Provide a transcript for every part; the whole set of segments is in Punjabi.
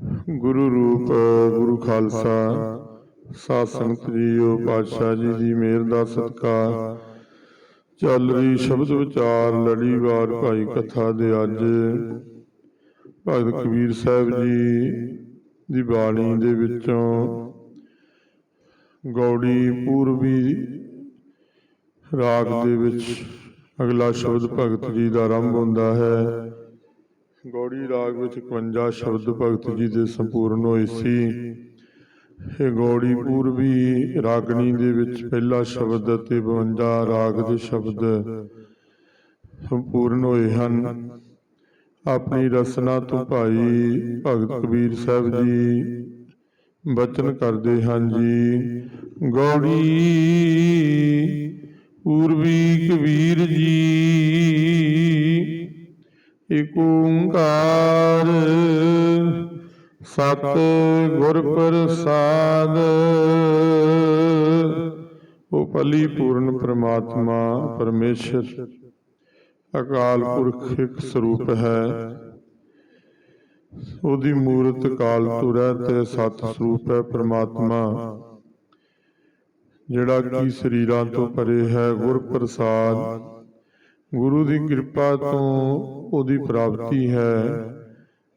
ਗੁਰੂ ਰੂਪ, ਗੁਰੂ ਖਾਲਸਾ, ਸਾਧ ਸੰਗਤ ਜੀਓ ਪਾਤਸ਼ਾਹ ਜੀ ਦੀ ਮਿਹਰ ਦਾ ਸਤਿਕਾਰ। ਚੱਲ ਰਹੀ ਸ਼ਬਦ ਵਿਚਾਰ ਲੜੀਵਾਰ ਭਾਈ ਕਥਾ ਦੇ ਅੱਜ। ਭਗਤ ਕਬੀਰ ਸਾਹਿਬ ਜੀ ਦੀ ਬਾਣੀ ਦੇ ਵਿੱਚੋਂ ਗੌੜੀ ਪੂਰਬੀ ਰਾਗ ਦੇ ਵਿੱਚ ਅਗਲਾ ਸ਼ਬਦ ਭਗਤ ਜੀ ਦਾ ਆਰੰਭ ਹੁੰਦਾ ਹੈ। ਗੌੜੀ ਰਾਗ ਵਿੱਚ 51 ਸ਼ਬਦ ਭਗਤ ਜੀ ਦੇ ਸੰਪੂਰਨ ਹੋਏ ਸੀ। ਇਹ ਗੌੜੀ ਪੂਰਬੀ ਰਾਗਣੀ ਦੇ ਵਿੱਚ ਪਹਿਲਾ ਸ਼ਬਦ ਅਤੇ 52 ਰਾਗ ਦੇ ਸ਼ਬਦ ਸੰਪੂਰਨ ਹੋਏ ਹਨ। ਆਪਣੀ ਰਸਨਾ ਤੋਂ ਭਾਈ ਭਗਤ ਕਬੀਰ ਸਾਹਿਬ ਜੀ ਬਚਨ ਕਰਦੇ ਹਨ ਜੀ। ਗੌੜੀ ਪੂਰਬੀ ਕਬੀਰ ਜੀ ਏਕ ਓੰਕਾਰ। ਸਤ ਗੁਰ ਪ੍ਰਸਾਦ। ਉਹ ਪੂਰਨ ਪ੍ਰਮਾਤਮਾ ਪਰਮੇਸ਼ਰ। ਅਕਾਲ ਪੁਰਖ ਇੱਕ ਸਰੂਪ ਹੈ। ਉਹਦੀ ਮੂਰਤ ਕਾਲ ਤੋਂ ਰਹਿਤ ਹੈ ਸਤ ਸਰੂਪ ਹੈ ਪ੍ਰਮਾਤਮਾ। ਜਿਹੜਾ ਕਿ ਸਰੀਰਾਂ ਤੋਂ ਪਰੇ ਹੈ ਗੁਰ ਪ੍ਰਸਾਦ। ਗੁਰੂ ਦੀ ਕਿਰਪਾ ਤੋਂ ਉਹਦੀ ਪ੍ਰਾਪਤੀ ਹੈ।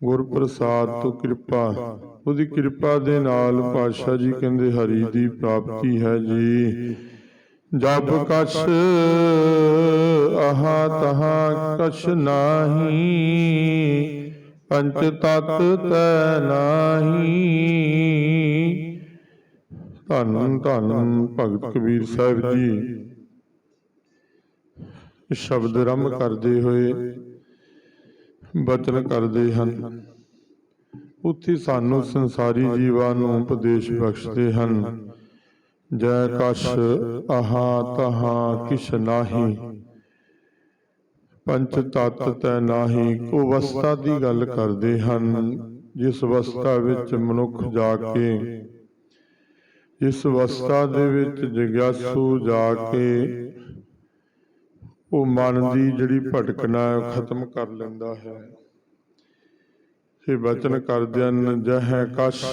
ਗੁਰ ਪ੍ਰਸਾਦ ਤੋਂ ਕਿਰਪਾ। ਉਹਦੀ ਕਿਰਪਾ ਦੇ ਨਾਲ ਪਾਤਸ਼ਾਹ ਜੀ ਕਹਿੰਦੇ, ਹਰੀ ਦੀ ਪ੍ਰਾਪਤੀ ਹੈ ਜੀ। ਜਬ ਕਛ ਆਹਾ ਤਹਾ ਕਛ ਨਾਹੀ, ਪੰਚ ਤਤ ਤੈ ਨਾਹੀ। ਧੰਨ ਧੰਨ ਭਗਤ ਕਬੀਰ ਸਾਹਿਬ ਜੀ। ਸ਼ਬਦ ਰੰਭ ਕਰਦੇ ਹੋਏ ਬਚਨ ਕਰਦੇ ਹਨ। ਉੱਥੇ ਸਾਨੂੰ ਸੰਸਾਰੀ ਜੀਵਾਂ ਨੂੰ ਉਪਦੇਸ਼ ਬਖਸ਼ਦੇ ਹਨ। ਜੈ ਕਛ ਆਹਾ ਤਹਾ ਕਿਛ ਨਾਹੀ, ਪੰਚ ਤਤ ਤੈ ਨਾਹੀ ਕੋ ਅਵਸਥਾ ਦੀ ਗੱਲ ਕਰਦੇ ਹਨ। ਜਿਸ ਅਵਸਥਾ ਵਿੱਚ ਮਨੁੱਖ ਜਾ ਕੇ ਇਸ ਅਵਸਥਾ ਦੇ ਵਿੱਚ ਜਗਿਆਸੂ ਜਾ ਕੇ ਉਹ ਮਨ ਦੀ ਜਿਹੜੀ ਭਟਕਣਾ ਖਤਮ ਕਰ ਲੈਂਦਾ ਹੈ। ਇਹ ਬਚਨ ਕਰਦਿਆਂ ਜਹ ਕਛ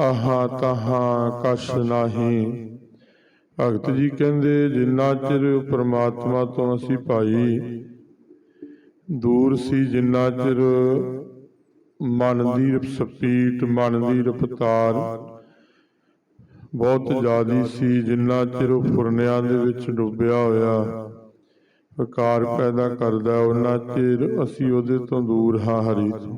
ਆਹਾ ਤਹਾ ਕਛ ਨਾਹੀ। ਭਗਤ ਜੀ ਕਹਿੰਦੇ ਜਿੰਨਾ ਚਿਰ ਪ੍ਰਮਾਤਮਾ ਤੋਂ ਅਸੀਂ ਭਾਈ ਦੂਰ ਸੀ ਜਿੰਨਾ ਚਿਰ ਮਨ ਦੀ ਸਪੀਟ ਮਨ ਦੀ ਰਫਤਾਰ। ਬਹੁਤ ਜ਼ਿਆਦੀ ਸੀ ਜਿੰਨਾ ਚਿਰ ਉਹ ਫੁਰਨਿਆਂ ਦੇ ਵਿੱਚ ਡੁੱਬਿਆ ਹੋਇਆ। ਵਿਕਾਰ ਪੈਦਾ ਕਰਦਾ ਉਹਨਾਂ ਚਿਰ ਅਸੀਂ ਉਹਦੇ ਤੋਂ ਦੂਰ ਹਾਂ ਹਰੀ ਤੋਂ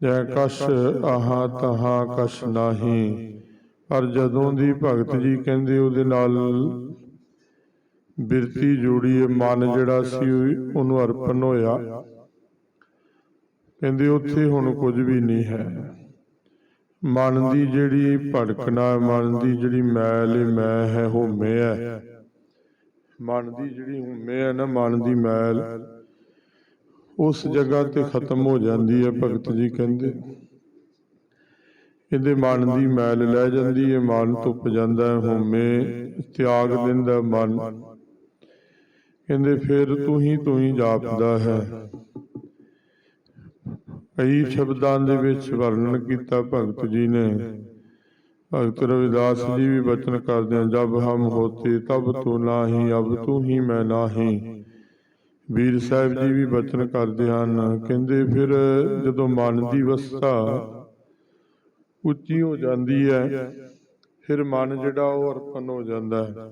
ਜੈ ਕਛ ਆਹਾ ਤਹਾ ਕਛ ਨਾਹੀ, ਪਰ ਜਦੋਂ ਦੀ ਭਗਤ ਜੀ ਕਹਿੰਦੇ ਉਹਦੇ ਨਾਲ ਬਿਰਤੀ ਜੋੜੀ ਹੈ, ਮਨ ਜਿਹੜਾ ਸੀ ਉਹਨੂੰ ਅਰਪਣ ਹੋਇਆ। ਕਹਿੰਦੇ ਉੱਥੇ ਹੁਣ ਕੁਝ ਵੀ ਨਹੀਂ ਹੈ। ਮਨ ਦੀ ਜਿਹੜੀ ਭੜਕਣਾ ਮਨ ਦੀ ਜਿਹੜੀ ਮੈਲ ਹੈ, ਮੈਂ ਹੈ ਹੋਮੇ ਹੈ। ਮਨ ਦੀ ਜਿਹੜੀ ਹੋਮੇ ਹੈ ਨਾ ਮਨ ਦੀ ਮੈਲ ਉਸ ਜਗ੍ਹਾ ਤੇ ਖਤਮ ਹੋ ਜਾਂਦੀ ਹੈ ਭਗਤ ਜੀ ਕਹਿੰਦੇ। ਇਹਦੇ ਮਨ ਦੀ ਮੈਲ ਲੈ ਜਾਂਦੀ ਹੈ ਮਨ ਧੁੱਪ ਜਾਂਦਾ ਹੈ ਹੋਮੇ ਤਿਆਗ ਦਿੰਦਾ ਮਨ। ਕਹਿੰਦੇ ਫਿਰ ਤੂੰ ਹੀ ਤੂੰ ਹੀ ਜਾਪਦਾ ਹੈ। ਕਈ ਸ਼ਬਦਾਂ ਦੇ ਵਿੱਚ ਵਰਣਨ ਕੀਤਾ ਭਗਤ ਜੀ ਨੇ। ਭਗਤ ਰਵਿਦਾਸ ਜੀ ਵੀ ਬਚਨ ਕਰਦੇ ਹਨ, ਜਬ ਹਮ ਹੋਤੇ ਤਬ ਤੂੰ ਨਾਹੀ, ਅਬ ਤੂੰ ਹੀ ਮੈਂ ਨਾਹੀ। ਵੀਰ ਸਾਹਿਬ ਜੀ ਵੀ ਬਚਨ ਕਰਦੇ ਹਨ, ਕਹਿੰਦੇ ਫਿਰ ਜਦੋਂ ਮਨ ਦੀ ਅਵਸਥਾ ਉੱਚੀ ਹੋ ਜਾਂਦੀ ਹੈ, ਫਿਰ ਮਨ ਜਿਹੜਾ ਉਹ ਅਰਪਣ ਹੋ ਜਾਂਦਾ ਹੈ।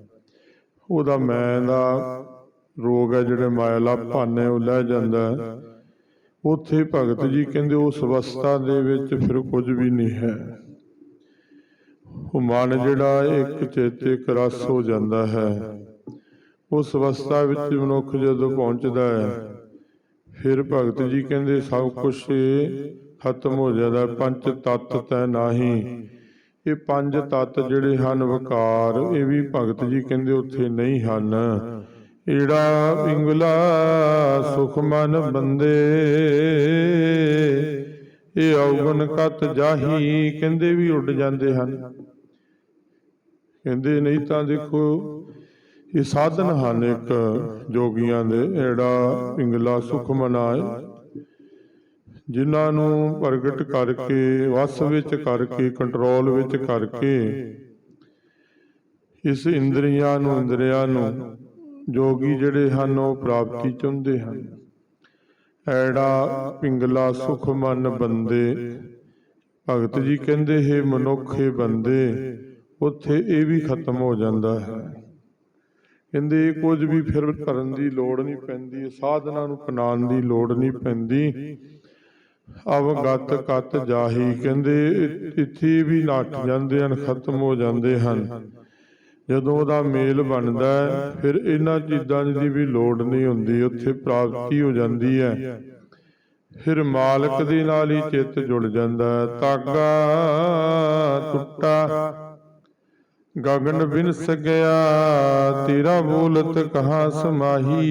ਉਹਦਾ ਮੈਂ ਦਾ ਰੋਗ ਹੈ, ਜਿਹੜੇ ਮਾਇਆ ਮਾਇਲਾ ਭਾਨੇ ਉਹ ਲੈ ਜਾਂਦਾ ਹੈ। ਉੱਥੇ ਭਗਤ ਜੀ ਕਹਿੰਦੇ ਉਸ ਅਵਸਥਾ ਦੇ ਵਿੱਚ ਫਿਰ ਕੁਝ ਵੀ ਨਹੀਂ ਹੈ। ਉਹ ਮਨ ਜਿਹੜਾ ਇੱਕ ਚੇਤੇ ਇੱਕ ਰਸ ਹੋ ਜਾਂਦਾ ਹੈ, ਉਸ ਅਵਸਥਾ ਵਿੱਚ ਮਨੁੱਖ ਜਦੋਂ ਪਹੁੰਚਦਾ ਹੈ, ਫਿਰ ਭਗਤ ਜੀ ਕਹਿੰਦੇ ਸਭ ਕੁਝ ਖਤਮ ਹੋ ਜਾਂਦਾ, ਪੰਜ ਤੱਤ ਤੈ ਨਾਹੀ। ਇਹ ਪੰਜ ਤੱਤ ਜਿਹੜੇ ਹਨ ਵਿਕਾਰ, ਇਹ ਵੀ ਭਗਤ ਜੀ ਕਹਿੰਦੇ ਉੱਥੇ ਨਹੀਂ ਹਨ। ਈੜਾ ਪਿੰਗਲਾ ਸੁਖ ਮਨ ਬੰਦੇ, ਇਹ ਔਗਣ ਕਤ ਜਾਹੀ, ਕਹਿੰਦੇ ਵੀ ਉੱਡ ਜਾਂਦੇ ਹਨ। ਕਹਿੰਦੇ ਨਹੀਂ ਤਾਂ ਦੇਖੋ, ਇਹ ਸਾਧਨ ਹਨ ਇੱਕ ਜੋਗੀਆਂ ਦੇ ਏੜਾ ਪਿੰਗਲਾ ਸੁਖ ਮਨਾਏ, ਜਿਨ੍ਹਾਂ ਨੂੰ ਪ੍ਰਗਟ ਕਰਕੇ, ਵਸ ਵਿੱਚ ਕਰਕੇ ਕੰਟਰੋਲ ਵਿੱਚ ਕਰਕੇ, ਇਸ ਇੰਦਰੀਆਂ ਨੂੰ ਇੰਦਰੀਆਂ ਨੂੰ ਜੋਗੀ ਜਿਹੜੇ ਹਨ, ਉਹ ਪ੍ਰਾਪਤੀ ਚਾਹੁੰਦੇ ਹਨ। ਐੜਾ ਪਿੰਗਲਾ ਸੁਖ ਮਨ ਬੰਦੇ, ਭਗਤ ਜੀ ਕਹਿੰਦੇ, ਹੈ ਮਨੁੱਖੇ ਬੰਦੇ ਉੱਥੇ ਇਹ ਵੀ ਖਤਮ ਹੋ ਜਾਂਦਾ ਹੈ। ਕਹਿੰਦੇ ਕੁਝ ਵੀ ਫਿਰ ਕਰਨ ਦੀ ਲੋੜ ਨਹੀਂ ਪੈਂਦੀ, ਸਾਧਨਾ ਨੂੰ ਅਪਣਾਉਣ ਦੀ ਲੋੜ ਨਹੀਂ ਪੈਂਦੀ। ਅਵਗਤ ਕਤ ਜਾਹੀ, ਕਹਿੰਦੇ ਇੱਥੇ ਵੀ ਨੱਠ ਜਾਂਦੇ ਹਨ, ਖਤਮ ਹੋ ਜਾਂਦੇ ਹਨ। ਜਦੋਂ ਉਹਦਾ ਮੇਲ ਬਣਦਾ ਫਿਰ ਇਹਨਾਂ ਚੀਜ਼ਾਂ ਦੀ ਵੀ ਲੋੜ ਨਹੀਂ ਹੁੰਦੀ, ਉੱਥੇ ਪ੍ਰਾਪਤੀ ਹੋ ਜਾਂਦੀ ਹੈ। ਫਿਰ ਮਾਲਕ ਦੇ ਨਾਲ ਹੀ ਚਿੱਤ ਜੁੜ ਜਾਂਦਾ ਹੈ। ਤਾਗਾ ਟੁੱਟਾ ਗਗਨ ਬਿਨਸ ਗਿਆ ਤੇਰਾ ਬੋਲਤ ਕਹਾ ਸਮਾਹੀ।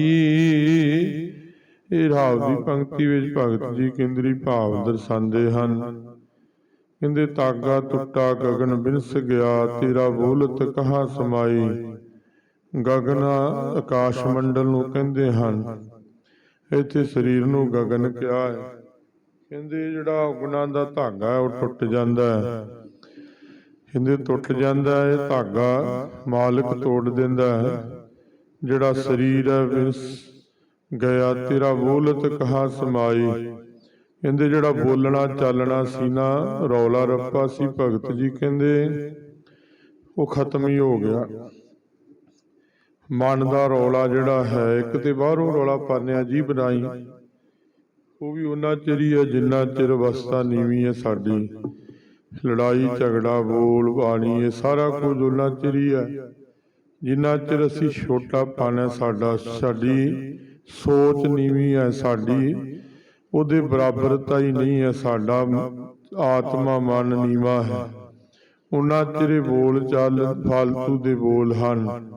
ਇਹ ਰਾਵ ਦੀ ਪੰਕਤੀ ਵਿੱਚ ਭਗਤ ਜੀ ਕੇਂਦਰੀ ਭਾਵ ਦਰਸਾਉਂਦੇ ਹਨ। ਕਹਿੰਦੇ ਤਾਗਾ ਟੁੱਟਾ ਗਗਨ ਬਿਨਸ ਗਿਆ ਤੇਰਾ ਬੋਲਤ ਕਹਾ ਸਮਾਈ ਗਗਨ ਆਕਾਸ਼ ਮੰਡਲ ਨੂੰ ਕਹਿੰਦੇ ਹਨ। ਇੱਥੇ ਸਰੀਰ ਨੂੰ ਗਗਨ ਕਿਹਾ ਹੈ। ਕਹਿੰਦੇ ਜਿਹੜਾ ਗੁਣਾਂ ਦਾ ਧਾਗਾ ਹੈ ਉਹ ਟੁੱਟ ਜਾਂਦਾ ਹੈ। ਕਹਿੰਦੇ ਟੁੱਟ ਜਾਂਦਾ ਹੈ, ਧਾਗਾ ਮਾਲਕ ਤੋੜ ਦਿੰਦਾ ਹੈ। ਜਿਹੜਾ ਸਰੀਰ ਹੈ, ਵਿਸ ਗਿਆ, ਤੇਰਾ ਬੋਲਤ ਕਹਾ ਸਮਾਈ। ਕਹਿੰਦੇ ਜਿਹੜਾ ਬੋਲਣਾ, ਚਾਲਣਾ ਸੀ ਨਾ ਰੌਲਾ ਰੱਪਾ ਸੀ, ਭਗਤ ਜੀ ਕਹਿੰਦੇ, ਉਹ ਖਤਮ ਹੀ ਹੋ ਗਿਆ। ਮਨ ਦਾ ਰੌਲਾ ਜਿਹੜਾ ਹੈ, ਇੱਕ ਤੇ ਬਾਹਰੋਂ ਰੌਲਾ ਪਾਨਿਆ ਜੀ ਬਣਾਈ ਉਹ ਵੀ ਉਹਨਾਂ ਚਿਰ ਹੀ ਹੈ, ਜਿੰਨਾ ਚਿਰ ਅਵਸਥਾ ਨੀਵੀਂ ਹੈ ਸਾਡੀ। ਲੜਾਈ, ਝਗੜਾ, ਬੋਲ ਬਾਣੀ, ਇਹ ਸਾਰਾ ਕੁਝ ਉਹਨਾਂ ਚਿਰ ਹੀ ਹੈ। ਜਿੰਨਾ ਚਿਰ ਅਸੀਂ ਛੋਟਾ ਪਾਣਾ ਸਾਡਾ, ਸਾਡੀ ਸੋਚ ਨੀਵੀਂ ਹੈ, ਸਾਡੀ ਉਹਦੇ ਬਰਾਬਰਤਾ ਹੀ ਨਹੀਂ ਹੈ, ਸਾਡਾ ਆਤਮਾ ਮਨ ਨੀਵਾ ਹੈ। ਉਹਨਾਂ ਚਿਰੇ ਬੋਲ ਚਾਲ ਫਾਲਤੂ ਦੇ ਬੋਲ ਹਨ।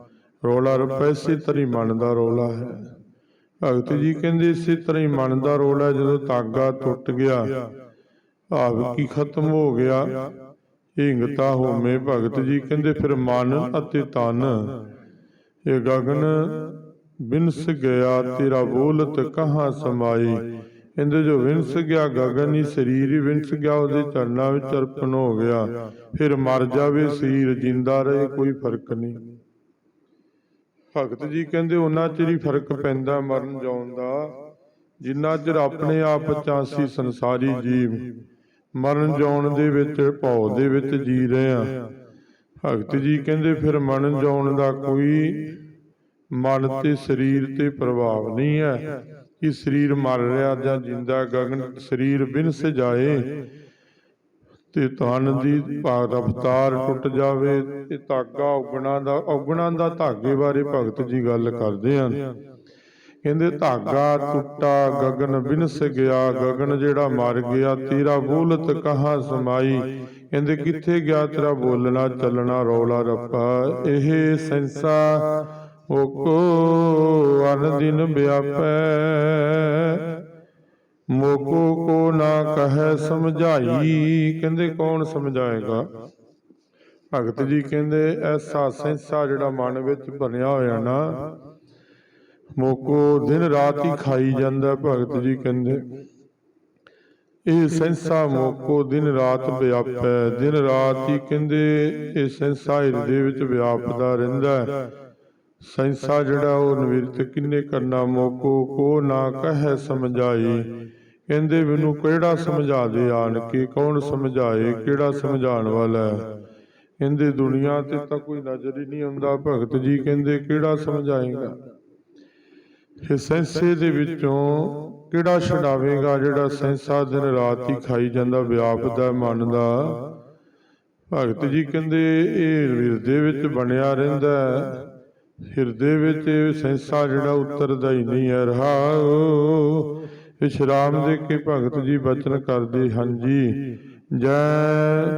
ਰੋਲਾ ਰਪੈਸੇ ਤਰੀ ਮਨ ਦਾ ਰੋਲਾ ਹੈ। ਭਗਤ ਜੀ ਕਹਿੰਦੇ, ਇਸੇ ਤਰ੍ਹਾਂ ਹੀ ਮਨ ਦਾ ਰੋਲਾ ਜਦੋਂ ਤਾਗਾ ਟੁੱਟ ਗਿਆ ਭਾਵ ਕੀ ਖਤਮ ਹੋ ਗਿਆ? ਹਿੰਗਤਾ ਹੋਮੇ ਭਗਤ ਜੀ, ਕਹਿੰਦੇ ਫਿਰ ਮਨ ਅਤੇ ਤਨ। ਇਹ ਗਗਨ, ਬਿਨਸ ਗਿਆ ਤੇਰਾ ਬੋਲਤ ਕਹਾਂ ਸਮਾਈ? ਕਹਿੰਦੇ ਜੋ ਵਿੰਸ ਗਿਆ ਗਗਨ ਹੀ ਸਰੀਰ ਹੀ ਵਿੰਸ ਗਿਆ, ਉਹਦੇ ਚਰਨਾਂ ਵਿੱਚ ਅਰਪਣ ਹੋ ਗਿਆ। ਫਿਰ ਮਰ ਜਾਵੇ ਸਰੀਰ, ਜਿੰਦਾ ਰਹੇ ਕੋਈ ਫ਼ਰਕ ਨਹੀਂ। ਭਗਤ ਜੀ ਕਹਿੰਦੇ ਉਹਨਾਂ ਚਿਰ ਹੀ ਫ਼ਰਕ ਪੈਂਦਾ ਮਰਨ ਜਾਉਣ ਦਾ। ਜਿੰਨਾ ਚਿਰ ਆਪਣੇ ਆਪ ਚਾਸੀ ਸੰਸਾਰੀ ਜੀਵ ਮਰਨ ਜਾਉਣ ਦੇ ਵਿੱਚ ਭਉ ਦੇ ਵਿੱਚ ਜੀ ਰਹੇ ਆ ਭਗਤ ਜੀ ਕਹਿੰਦੇ, ਫਿਰ ਮਰਨ ਜਾਉਣ ਦਾ ਕੋਈ ਮਨ ਤੇ ਸਰੀਰ ਤੇ ਪ੍ਰਭਾਵ ਨਹੀਂ ਹੈ ਕਿ ਸਰੀਰ ਮਰ ਰਿਹਾ ਜਾਂ ਜਿੰਦਾ ਗਗਨ ਸਰੀਰ ਬਿਨਸ ਜਾਏ ਤੇ ਤਨ ਦੀ ਭਾਗ ਰਫਤਾਰ ਟੁੱਟ ਜਾਵੇ ਤੇ ਧਾਗਾ ਔਗਣਾ ਦਾ ਔਗਣਾ ਦਾ ਧਾਗੇ ਬਾਰੇ ਭਗਤ ਜੀ ਗੱਲ ਕਰਦੇ ਹਨ। ਕਹਿੰਦੇ ਧਾਗਾ ਟੁੱਟਾ ਗਗਨ ਬਿਨਸ ਗਿਆ ਗਗਨ ਜਿਹੜਾ ਮਰ ਗਿਆ ਤੇਰਾ ਬੋਲਤ ਕਹਾ ਸਮਾਈ? ਕਹਿੰਦੇ ਕਿੱਥੇ ਗਿਆ ਤੇਰਾ ਬੋਲਣਾ ਚੱਲਣਾ ਰੌਲਾ ਰੱਪਾ। ਇਹ ਸੰਸਾ ਓਕੋ ਅਨ ਦਿਨ ਵਿਆਪੈ। ਮੋਕੋ ਕੋ ਨਾ ਕਹੈ ਸਮਝਾਈ। ਕਹਿੰਦੇ ਕੌਣ ਸਮਝਾਏਗਾ? ਭਗਤ ਜੀ ਕਹਿੰਦੇ ਐਸਾ ਸੈਂਸਾ ਜਿਹੜਾ ਮਨ ਵਿੱਚ ਬਣਿਆ ਹੋਇਆ ਨਾ ਮੋਕੋ ਦਿਨ ਰਾਤ ਹੀ ਖਾਈ ਜਾਂਦਾ ਭਗਤ ਜੀ ਕਹਿੰਦੇ। ਇਹ ਸੈਂਸਾ ਮੋਕੋ ਦਿਨ ਰਾਤ ਵਿਆਪੈ। ਦਿਨ ਰਾਤ ਹੀ ਕਹਿੰਦੇ, ਇਹ ਸੈਂਸਾ ਹਿਰਦੇ ਵਿੱਚ ਵਿਆਪਦਾ ਰਹਿੰਦਾ ਹੈ। ਜਿਹੜਾ ਉਹ ਨਿਵਰਤ ਕਿੰਨੇ ਕਰਨਾ ਮੋਕੋ, ਕੋ ਨਾ ਕਹੈ ਸਮਝਾਈ ਕਹਿੰਦੇ, ਮੈਨੂੰ ਕਿਹੜਾ ਸਮਝਾ ਦੇ ਆਣ ਕੇ ਕੌਣ ਸਮਝਾਏ? ਕਿਹੜਾ ਸਮਝਾਉਣ ਵਾਲਾ ਹੈ? ਕਹਿੰਦੇ, ਦੁਨੀਆ ਤੇ ਤਾਂ ਕੋਈ ਨਜ਼ਰ ਹੀ ਨਹੀਂ ਆਉਂਦਾ। ਭਗਤ ਜੀ ਕਹਿੰਦੇ, ਕਿਹੜਾ ਸਮਝਾਏਗਾ? ਇਹ ਸੈਂਸੇ ਦੇ ਵਿੱਚੋਂ ਕਿਹੜਾ ਛਡਾਵੇਗਾ ਜਿਹੜਾ ਸੈਂਸਾ ਦਿਨ ਰਾਤ ਹੀ ਖਾਈ ਜਾਂਦਾ ਵਿਆਪਦਾ ਮਨ ਦਾ। ਭਗਤ ਜੀ ਕਹਿੰਦੇ ਇਹ ਹਿਰਦੇ ਵਿੱਚ ਬਣਿਆ ਰਹਿੰਦਾ ਹੈ। ਹਿਰਦੇ ਵਿੱਚ ਇਹ ਸੈਂਸਾ ਜਿਹੜਾ ਉਤਰਦਾ ਹੀ ਨਹੀਂ ਹੈ। ਰਹਾਉ ਵਿਸ਼ਰਾਮ ਦੇ ਕੇ ਭਗਤ ਜੀ ਬਚਨ ਕਰਦੇ ਹਨ ਜੀ। ਜੈ।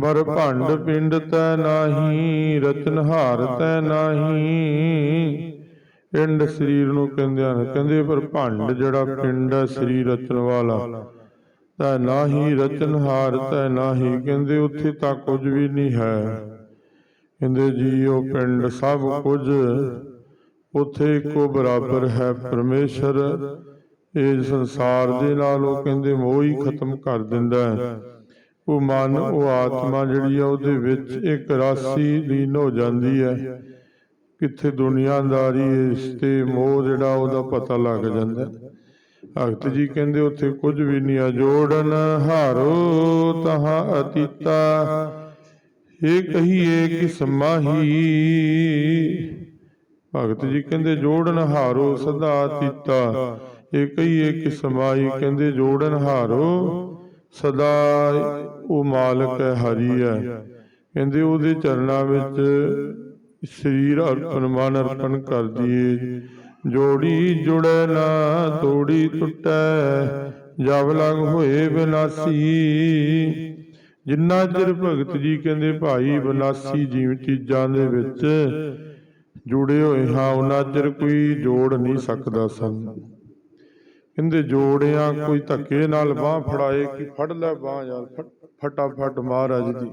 ਮਰ ਭੰਡ ਪਿੰਡ ਤੈ ਨਾਹੀ ਰਚਨਹਾਰ ਤੈ ਨਾਹੀ। ਪਿੰਡ ਸਰੀਰ ਨੂੰ ਕਹਿੰਦੇ ਹਨ। ਕਹਿੰਦੇ ਪਰ ਭੰਡ ਜਿਹੜਾ ਪਿੰਡ ਹੈ, ਸਰੀਰ ਰਚਨ ਵਾਲਾ। ਹੀ ਨਾਹੀ ਰਚਨਹਾਰ ਨਾ ਹੀ ਕਹਿੰਦੇ ਉੱਥੇ ਤਾਂ ਕੁਝ ਵੀ ਨਹੀਂ ਹੈ। ਕਹਿੰਦੇ ਜੀ, ਉਹ ਪਿੰਡ ਸਭ ਕੁਝ ਉੱਥੇ ਇੱਕੋ ਬਰਾਬਰ ਹੈ। ਪਰਮੇਸ਼ਰ ਇਹ ਸੰਸਾਰ ਦੇ ਨਾਲ ਉਹ ਕਹਿੰਦੇ ਮੋਹ ਹੀ ਖਤਮ ਕਰ ਦਿੰਦਾ ਹੈ। ਉਹ ਮਨ, ਉਹ ਆਤਮਾ ਜਿਹੜੀ ਆ, ਉਹਦੇ ਵਿੱਚ ਇੱਕ ਰਾਸੀ ਲੀਨ ਹੋ ਜਾਂਦੀ ਹੈ। ਕਿੱਥੇ ਦੁਨੀਆਦਾਰੀ ਇਸ ਤੇ ਮੋਹ ਜਿਹੜਾ ਉਹਦਾ ਪਤਾ ਲੱਗ ਜਾਂਦਾ ਭਗਤ ਜੀ ਕਹਿੰਦੇ ਉੱਥੇ ਕੁਝ ਵੀ ਨਹੀਂ ਆ, ਜੋੜਨ ਹਾਰੋ ਤਹਾਂ ਅਤੀਤਾ ਇਹ ਕਹੀਏ ਕਿਸ ਮਾਹੀ। ਭਗਤ ਜੀ ਕਹਿੰਦੇ ਜੋੜਨ ਹਾਰੋ ਸਦਾ ਤੀਤਾ ਇਹ ਕਹੀਏ ਕਿਸ ਮਾਹੀ। ਕਹਿੰਦੇ ਜੋੜਨ ਹਾਰੋ ਸਦਾ ਉਹ ਮਾਲਕ ਹੈ ਹਰੀ ਹੈ। ਕਹਿੰਦੇ ਉਹਦੇ ਚਰਨਾਂ ਵਿੱਚ ਸਰੀਰ ਅਰਪਣ, ਮਨ ਅਰਪਣ ਕਰ ਦਈਏ ਜੋੜੀ ਜੁੜੈ ਨਾ, ਤੋੜੀ ਟੁੱਟੈ, ਜਬ ਲਗ ਹੋਏ ਵਿਨਾਸੀ। ਜਿੰਨਾ ਚਿਰ ਭਗਤ ਜੀ ਕਹਿੰਦੇ, ਭਾਈ ਵਿਨਾਸੀ ਜੀਵ ਚੀਜ਼ਾਂ ਦੇ ਵਿੱਚ ਜੁੜੇ ਹੋਏ ਹਾਂ, ਉਹਨਾਂ ਚਿਰ ਕੋਈ ਜੋੜ ਨਹੀਂ ਸਕਦਾ ਸਾਨੂੰ। ਕਹਿੰਦੇ, ਜੋੜਿਆਂ ਕੋਈ ਧੱਕੇ ਨਾਲ ਬਾਹ ਫੜਾਏ ਕਿ ਫੜ ਲੈ ਬਾਹ ਯਾਰ ਫਟਾਫਟ ਮਹਾਰਾਜ ਦੀ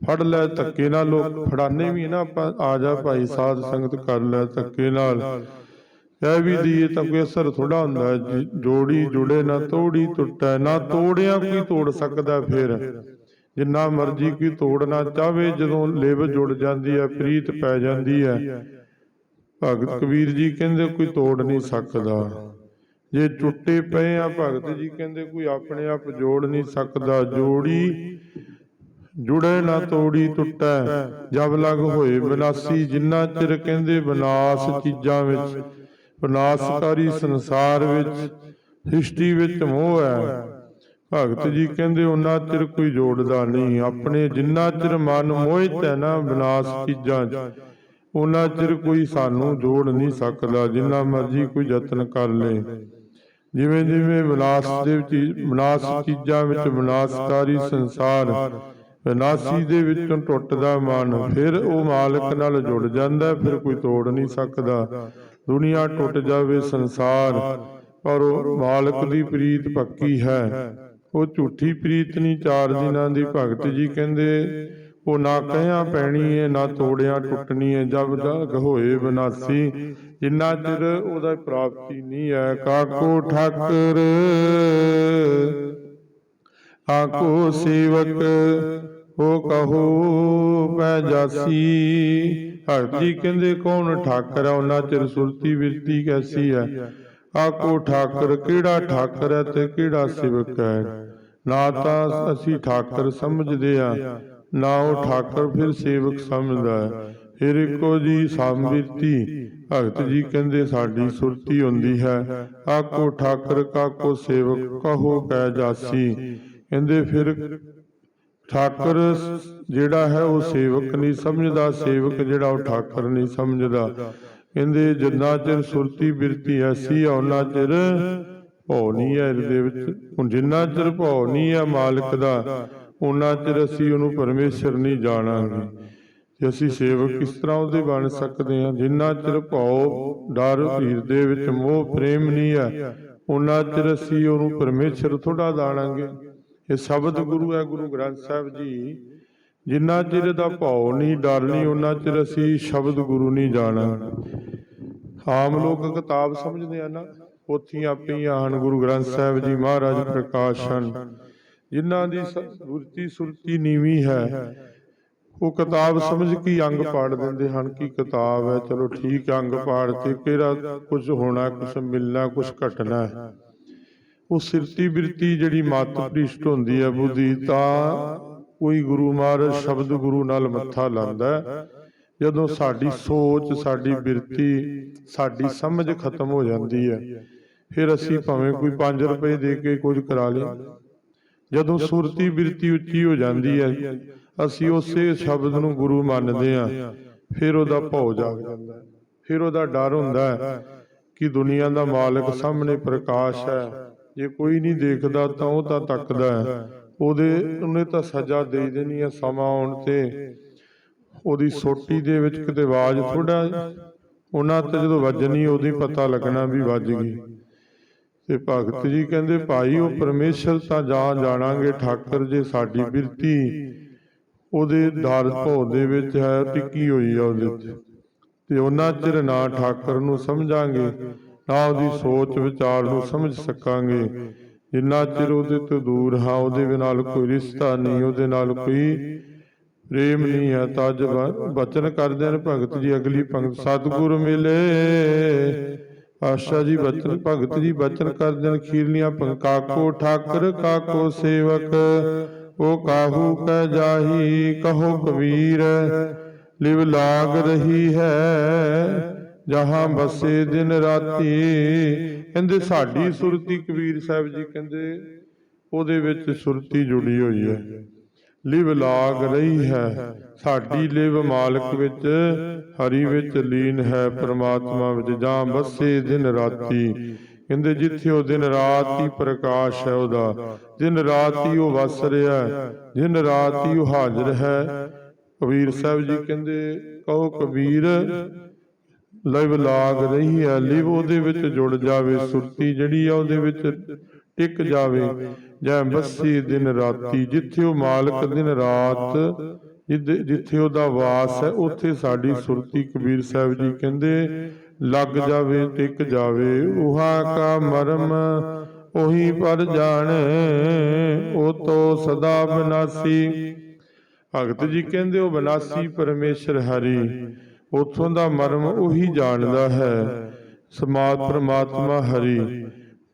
ਫੜ ਲੈ, ਧੱਕੇ ਨਾਲ ਲੋਕ ਫੜਾਨੇ ਵੀ ਨਾ ਆਪਾਂ, ਆ ਜਾ ਭਾਈ, ਸਾਧ ਸੰਗਤ ਕਰ ਲੈ ਧੱਕੇ ਨਾਲ। ਕਹਿ ਵੀ ਦੀਏ ਤਾਂ ਕੋਈ ਅਸਰ ਥੋੜਾ ਹੁੰਦਾ ਜੋੜੀ ਜੁੜੇ ਨਾ ਤੋੜੀ ਟੁੱਟੈ, ਨਾ ਤੋੜਿਆ ਕੋਈ ਤੋੜ ਸਕਦਾ ਫਿਰ। ਜਿੰਨਾ ਮਰਜ਼ੀ ਕੋਈ ਤੋੜਨਾ ਚਾਹਵੇ ਜਦੋਂ ਲਿਵ ਜੁੜ ਜਾਂਦੀ ਹੈ, ਪ੍ਰੀਤ ਪੈ ਜਾਂਦੀ ਹੈ। ਭਗਤ ਕਬੀਰ ਜੀ ਕਹਿੰਦੇ ਕੋਈ ਤੋੜ ਨਹੀਂ ਸਕਦਾ। ਜੇ ਟੁੱਟੇ ਪਏ ਆ, ਭਗਤ ਜੀ ਕਹਿੰਦੇ ਕੋਈ ਆਪਣੇ ਆਪ ਜੋੜ ਨਹੀਂ ਸਕਦਾ। ਜੋੜੀ ਜੁੜੇ ਨਾ ਤੋੜੀ ਟੁੱਟੈ ਜਬ ਲਗ ਹੋਏ ਵਿਨਾਸੀ ਜਿੰਨਾ ਚਿਰ ਕਹਿੰਦੇ ਵਿਨਾਸ਼ ਚੀਜ਼ਾਂ ਵਿੱਚ ਵਿਨਾਸ਼ਕਾਰੀ ਸੰਸਾਰ ਵਿੱਚ ਹਿਸਟਰੀ ਵਿੱਚ ਮੋਹ ਹੈ। ਭਗਤ ਜੀ ਕਹਿੰਦੇ ਉਹਨਾਂ ਚਿਰ ਕੋਈ ਜੋੜਦਾ ਨਹੀਂ ਆਪਣੇ ਜਿੰਨਾ ਚਿਰ ਮਨ ਮੋਹਿਤ ਹੈ ਨਾ ਵਿਨਾਸ਼ ਚੀਜ਼ਾਂ 'ਚ ਉਹਨਾਂ ਚਿਰ ਕੋਈ ਸਾਨੂੰ ਜੋੜ ਨਹੀਂ ਸਕਦਾ ਜਿੰਨਾ ਮਰਜ਼ੀ ਕੋਈ ਯਤਨ ਕਰ ਲੇ। ਜਿਵੇਂ ਜਿਵੇਂ ਵਿਨਾਸ਼ ਦੇ ਵਿੱਚ ਵਿਨਾਸ਼ ਚੀਜ਼ਾਂ ਵਿੱਚ ਵਿਨਾਸ਼ਕਾਰੀ ਸੰਸਾਰ ਵਿਨਾਸ਼ੀ ਦੇ ਵਿੱਚੋਂ ਟੁੱਟਦਾ ਮਨ, ਫਿਰ ਉਹ ਮਾਲਕ ਨਾਲ ਜੁੜ ਜਾਂਦਾ, ਫਿਰ ਕੋਈ ਤੋੜ ਨਹੀਂ ਸਕਦਾ। ਦੁਨੀਆ ਟੁੱਟ ਜਾਵੇ ਸੰਸਾਰ, ਪਰ ਉਹ ਮਾਲਕ ਦੀ ਪ੍ਰੀਤ ਪੱਕੀ ਹੈ। ਉਹ ਝੂਠੀ ਪ੍ਰੀਤ ਨਹੀਂ, ਚਾਰ ਦਿਨਾਂ ਦੀ ਭਗਤ ਜੀ ਕਹਿੰਦੇ, ਉਹ ਨਾ ਕਹਿਆ ਪੈਣੀ ਹੈ ਨਾ ਤੋੜਿਆ ਟੁੱਟਣੀ ਏ, ਜਬ ਜਗ ਹੋਏ ਵਿਨਾਸੀ ਜਿੰਨਾ ਚਿਰ ਉਹਦਾ ਪ੍ਰਾਪਤੀ ਨਹੀਂ ਹੈ, ਕਾਕੋ ਠਾਕਰ। ਆਕੋ ਸੇਵਕ ਹੋ ਕਹੋ ਪੈ ਜਾਸੀ। ਭਗਤ ਜੀ ਕਹਿੰਦੇ, ਕੌਣ ਠਾਕਰ ਹੈ ਉਹਨਾਂ ਚਿਰ ਸੁਰਤੀ ਵਿਰਤੀ ਕੈਸੀ ਹੈ ਆਕੋ ਠਾਕਰ, ਕਿਹੜਾ ਠਾਕਰ ਹੈ ਤੇ ਕਿਹੜਾ ਸੇਵਕ ਹੈ ਨਾ ਤਾਂ ਅਸੀਂ ਠਾਕਰ ਸਮਝਦੇ ਆ, ਨਾ ਉਹ ਠਾਕਰ ਫਿਰ ਸੇਵਕ ਸਮਝਦਾ ਹੈ ਫਿਰ ਇੱਕੋ ਜੀ ਸਮਵਿਰਤੀ ਭਗਤ ਜੀ ਕਹਿੰਦੇ, ਸਾਡੀ ਸੁਰਤੀ ਹੁੰਦੀ ਹੈ। ਆਕੋ ਠਾਕਰ, ਕਾਕੋ ਸੇਵਕ, ਕਹੋ ਪੈ ਜਾਸੀ। ਕਹਿੰਦੇ ਫਿਰ ਠਾਕਰ ਜਿਹੜਾ ਹੈ ਉਹ ਸੇਵਕ ਨਹੀਂ ਸਮਝਦਾ, ਸੇਵਕ ਜਿਹੜਾ ਉਹ ਠਾਕਰ ਨਹੀਂ ਸਮਝਦਾ। ਕਹਿੰਦੇ ਜਿੰਨਾ ਚਿਰ ਸੁਰਤੀ ਬਿਰਤੀ ਐਸੀ ਆ, ਉਹਨਾਂ ਚਿਰ ਭਉ ਨਹੀਂ ਹੈ ਹਿਰਦੇ ਵਿੱਚ। ਹੁਣ ਜਿੰਨਾ ਚਿਰ ਭਉ ਨਹੀਂ ਹੈ ਮਾਲਕ ਦਾ, ਉਹਨਾਂ ਚਿਰ ਅਸੀਂ ਉਹਨੂੰ ਪਰਮੇਸ਼ਰ ਨਹੀਂ ਜਾਣਾਂਗੇ। ਤੇ ਅਸੀਂ ਸੇਵਕ ਕਿਸ ਤਰ੍ਹਾਂ ਉਹਦੇ ਬਣ ਸਕਦੇ ਹਾਂ? ਜਿੰਨਾ ਚਿਰ ਭਉ ਡਰ ਹਿਰਦੇ ਵਿੱਚ ਮੋਹ, ਪ੍ਰੇਮ ਨਹੀਂ ਹੈ, ਉਹਨਾਂ ਚਿਰ ਅਸੀਂ ਉਹਨੂੰ ਪਰਮੇਸ਼ਰ ਥੋੜਾ ਜਾਣਾਂਗੇ ਇਹ ਸ਼ਬਦ ਗੁਰੂ ਹੈ ਗੁਰੂ ਗ੍ਰੰਥ ਸਾਹਿਬ ਜੀ। ਜਿੰਨਾ ਚਿਰ ਦਾ ਭਉ ਨਹੀਂ ਡਰ ਉਹਨਾਂ ਚਿਰ ਅਸੀਂ ਸ਼ਬਦ ਗੁਰੂ ਨਹੀਂ ਜਾਣਾ। ਆਮ ਲੋਕ ਕਿਤਾਬ ਸਮਝਦੇ ਆ ਨਾ ਪੋਥੀਆਂ ਪਈਆਂ ਹਨ ਗੁਰੂ ਗ੍ਰੰਥ ਸਾਹਿਬ ਜੀ ਮਹਾਰਾਜ ਪ੍ਰਕਾਸ਼ ਹਨ। ਜਿਨ੍ਹਾਂ ਦੀ ਸੁਰਤੀ ਸੁਰਤੀ ਨੀਵੀਂ ਹੈ ਉਹ ਕਿਤਾਬ ਸਮਝ ਕੇ ਅੰਗ ਪਾੜ ਦਿੰਦੇ ਹਨ ਕਿ ਕਿਤਾਬ ਹੈ ਚਲੋ ਠੀਕ ਹੈ, ਅੰਗ ਪਾੜ ਤੇ ਕਿਹੜਾ ਕੁਝ ਹੋਣਾ ਕੁਝ ਮਿਲਣਾ ਕੁਝ ਘਟਣਾ ਹੈ। ਉਹ ਸਿਰਤੀ ਬਿਰਤੀ ਜਿਹੜੀ ਮਤ ਭ੍ਰਿਸ਼ਟ ਹੁੰਦੀ ਹੈ ਬੁੱਧੀ, ਤਾਂ ਕੋਈ ਗੁਰੂ ਮਹਾਰਾਜ ਸ਼ਬਦ ਗੁਰੂ ਨਾਲ ਮੱਥਾ ਲਾਉਂਦਾ ਜਦੋਂ ਸਾਡੀ ਸੋਚ, ਸਾਡੀ ਬਿਰਤੀ, ਸਾਡੀ ਸਮਝ ਖਤਮ ਹੋ ਜਾਂਦੀ ਹੈ, ਫਿਰ ਅਸੀਂ ਭਾਵੇਂ ਕੋਈ 5 ਰੁਪਏ ਦੇ ਕੇ ਕੁਝ ਕਰਾ ਲਈ ਜਦੋਂ ਸੁਰਤੀ ਬਿਰਤੀ ਉੱਚੀ ਹੋ ਜਾਂਦੀ ਹੈ, ਅਸੀਂ ਉਸੇ ਸ਼ਬਦ ਨੂੰ ਗੁਰੂ ਮੰਨਦੇ ਹਾਂ, ਫਿਰ ਉਹਦਾ ਭਉ ਜਾਗ ਜਾਂਦਾ ਫਿਰ ਉਹਦਾ ਡਰ ਹੁੰਦਾ ਕਿ ਦੁਨੀਆ ਦਾ ਮਾਲਕ ਸਾਹਮਣੇ ਪ੍ਰਕਾਸ਼ ਹੈ। ਜੇ ਕੋਈ ਨਹੀਂ ਦੇਖਦਾ ਤਾਂ ਉਹ ਤਾਂ ਤੱਕਦਾ ਹੈ। ਉਹਦੇ ਉਹਨੇ ਤਾਂ ਸਜ਼ਾ ਦੇ ਦੇਣੀ ਹੈ ਸਮਾਂ ਆਉਣ ਤੇ। ਉਹਦੀ ਸੋਟੀ ਦੇ ਵਿੱਚ ਕਿਤੇ ਆਵਾਜ਼ ਥੋੜਾ ਉਹਨਾਂ ਤੇ ਜਦੋਂ ਵੱਜਣੀ ਉਹਦੀ ਪਤਾ ਲੱਗਣਾ ਵੀ ਵੱਜ ਗਈ। ਤੇ ਭਗਤ ਜੀ ਕਹਿੰਦੇ, ਭਾਈ, ਉਹ ਪਰਮੇਸ਼ਰ ਤਾਂ ਜਾਣ ਜਾਣਾਂਗੇ, ਠਾਕਰ ਜੇ ਸਾਡੀ ਬਿਰਤੀ। ਉਹਦੇ ਦਰ ਭਉ ਦੇ ਵਿੱਚ ਹੈ, ਟਿੱਕੀ ਹੋਈ ਆ ਉਹਦੇ ਤੇ ਉਹਨਾਂ ਚਿਰ ਨਾ ਠਾਕਰ ਨੂੰ ਸਮਝਾਂਗੇ। ਨਾ ਉਹਦੀ ਸੋਚ ਵਿਚਾਰ ਨੂੰ ਸਮਝ ਸਕਾਂਗੇ। ਜਿੰਨਾ ਚਿਰ ਉਹਦੇ ਤੋਂ ਦੂਰ ਹਾਂ ਉਹਦੇ ਨਾਲ ਕੋਈ ਰਿਸ਼ਤਾ ਨਹੀਂ ਉਹਦੇ ਨਾਲ ਕੋਈ ਪ੍ਰੇਮ ਨਹੀਂ ਹੈ। ਤਾਂ ਅੱਜ ਬਚਨ ਕਰਦੇ ਨੇ ਭਗਤ ਜੀ ਅਗਲੀ ਪੰਕਤ ਸਤਿਗੁਰ ਮਿਲੇ। ਆਸ਼ਾ ਜੀ ਬਚਨ ਭਗਤ ਜੀ ਬਚਨ ਕਰਦੇ ਨੇ ਖੀਰਲੀਆਂ ਪੰਕਾ ਕੋ ਠਾਕਰ ਕਾਕੋ ਸੇਵਕ। ਉਹ ਕਾਹੂ ਕੈ ਜਾਹੀ ਕਹੋ ਕਬੀਰ। ਲਿਵ ਲਾਗ ਰਹੀ ਹੈ। ਜਹਾਂ ਬਸੇ ਦਿਨ ਰਾਤੀ। ਕਹਿੰਦੇ ਸਾਡੀ ਸੁਰਤੀ ਕਬੀਰ ਸਾਹਿਬ ਜੀ ਕਹਿੰਦੇ ਉਹਦੇ ਵਿੱਚ ਸੁਰਤੀ ਜੁੜੀ ਹੋਈ ਹੈ। ਲਿਵ ਲਾਗ ਰਹੀ ਹੈ। ਸਾਡੀ ਲਿਵ ਮਾਲਕ ਵਿੱਚ ਹਰੀ ਵਿੱਚ ਲੀਨ ਹੈ ਪ੍ਰਮਾਤਮਾ ਵਿੱਚ। ਜਾਂ ਬਸੇ ਦਿਨ ਰਾਤੀ। ਕਹਿੰਦੇ ਜਿੱਥੇ ਉਹ ਦਿਨ ਰਾਤ ਹੀ ਪ੍ਰਕਾਸ਼ ਹੈ ਉਹਦਾ। ਦਿਨ ਰਾਤ ਹੀ ਉਹ ਵਸ ਰਿਹਾ ਦਿਨ ਰਾਤ ਹੀ ਉਹ ਹਾਜ਼ਰ ਹੈ। ਕਬੀਰ ਸਾਹਿਬ ਜੀ ਕਹਿੰਦੇ ਕਹੋ ਕਬੀਰ ਲਿਵ ਲਾਗ ਰਹੀ ਹੈ, ਲਿਵ ਉਹਦੇ ਵਿੱਚ ਜੁੜ ਜਾਵੇ, ਸੁਰਤੀ ਜਿਹੜੀ ਆ ਉਹਦੇ ਵਿੱਚ ਟਿਕ ਜਾਵੇ। ਜੈ ਬੱਸੀ ਦਿਨ ਰਾਤੀ, ਜਿੱਥੇ ਉਹ ਮਾਲਕ ਦਿਨ ਰਾਤ ਜਿੱਥੇ ਉਹਦਾ ਵਾਸ ਹੈ, ਉੱਥੇ ਸਾਡੀ ਸੁਰਤੀ ਕਬੀਰ ਸਾਹਿਬ ਜੀ ਕਹਿੰਦੇ, ਲੱਗ ਜਾਵੇ, ਟਿਕ ਜਾਵੇ। ਉਹਾ ਕਾ ਮਰਮ ਉਹੀ ਪਰ ਜਾਣੇ, ਉਹ ਤੋ ਸਦਾ ਬਨਾਸੀ। ਭਗਤ ਜੀ ਕਹਿੰਦੇ, ਉਹ ਬਨਾਸੀ ਪਰਮੇਸ਼ਰ ਹਰੀ। ਉਥੋਂ ਦਾ ਮਰਮ ਉਹੀ ਜਾਣਦਾ ਹੈ। ਸਮਾਤ ਪ੍ਰਮਾਤਮਾ ਹਰੀ,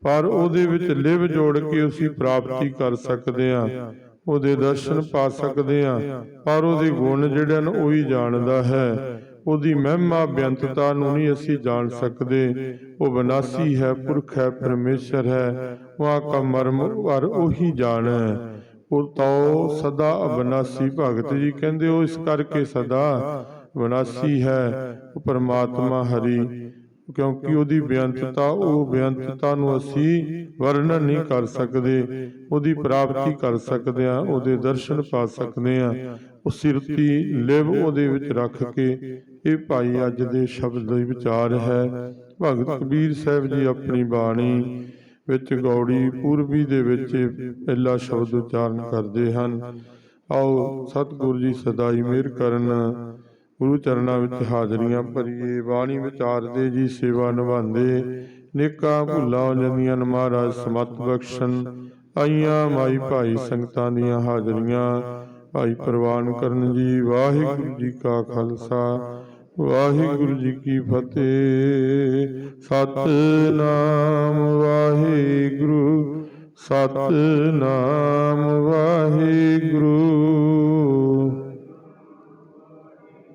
ਪਰ ਉਹਦੇ ਵਿੱਚ ਲਿਵ ਜੋੜ ਕੇ ਉਸੀ ਪ੍ਰਾਪਤੀ ਕਰ ਸਕਦੇ ਆ ਉਹਦੇ ਦਰਸ਼ਨ ਪਾ ਸਕਦੇ ਆ ਪਰ ਉਹਦੇ ਗੁਣ ਜਿਹੜੇ ਨੇ ਉਹੀ ਜਾਣਦਾ ਹੈ। ਉਹਦੀ ਮਹਿਮਾ ਬੇਅੰਤਤਾ ਨੂੰ ਨਹੀਂ ਅਸੀਂ ਜਾਣ ਸਕਦੇ। ਉਹ ਵਿਨਾਸੀ ਹੈ, ਪੁਰਖ ਹੈ, ਪਰਮੇਸ਼ਰ ਹੈ। ਵਾ ਕਾ ਮਰਮ ਪਰ ਉਹੀ ਜਾਣੈ। ਉਹ ਤਉ ਸਦਾ ਅਬਨਾਸੀ ਭਗਤ ਜੀ ਕਹਿੰਦੇ, ਉਹ ਇਸ ਕਰਕੇ ਸਦਾ ਵਿਨਾਸੀ ਹੈ ਉਹ ਪਰਮਾਤਮਾ ਹਰੀ। ਕਿਉਂਕਿ ਉਹਦੀ ਬੇਅੰਤਤਾ ਉਹ ਬੇਅੰਤਤਾ ਨੂੰ ਅਸੀਂ ਵਰਣਨ ਨਹੀਂ ਕਰ ਸਕਦੇ। ਉਹਦੀ ਪ੍ਰਾਪਤੀ ਕਰ ਸਕਦੇ ਆ ਉਹਦੇ ਦਰਸ਼ਨ ਪਾ ਸਕਦੇ ਆ ਉਹ ਸਿਰਤੀ ਲਿਵ ਉਹਦੇ ਵਿੱਚ ਰੱਖ ਕੇ। ਇਹ ਭਾਈ ਅੱਜ ਦੇ ਸ਼ਬਦ ਦੇ ਵਿਚਾਰ ਹੈ। ਭਗਤ ਕਬੀਰ ਸਾਹਿਬ ਜੀ ਆਪਣੀ ਬਾਣੀ ਵਿੱਚ ਗੌੜੀ ਪੂਰਬੀ ਦੇ ਵਿੱਚ ਪਹਿਲਾ ਸ਼ਬਦ ਉਚਾਰਨ ਕਰਦੇ ਹਨ। ਆਓ ਸਤਿਗੁਰੂ ਜੀ ਸਦਾਈ ਮਿਹਰ ਕਰਨ। ਗੁਰੂ ਚਰਨਾਂ ਵਿੱਚ ਹਾਜ਼ਰੀਆਂ ਭਰੀਏ, ਬਾਣੀ ਵਿਚਾਰਦੇ ਜੀ ਸੇਵਾ ਨਿਭਾਉਂਦੇ। ਨੇਕਾਂ ਭੁੱਲਾਂ ਹੋ ਜਾਂਦੀਆਂ ਨੇ ਮਹਾਰਾਜ, ਸਮਤ ਬਖਸ਼ਣ। ਆਈਆਂ ਮਾਈ ਭਾਈ ਸੰਗਤਾਂ ਦੀਆਂ ਹਾਜ਼ਰੀਆਂ। ਭਾਈ ਪ੍ਰਵਾਨ ਕਰਨ ਜੀ, ਵਾਹਿਗੁਰੂ ਜੀ ਕਾ ਖਾਲਸਾ। ਵਾਹਿਗੁਰੂ ਜੀ ਕੀ ਫਤਿਹ। ਸਤਨਾਮ ਵਾਹਿਗੁਰੂ ਸਤਨਾਮ ਵਾਹਿਗੁਰੂ।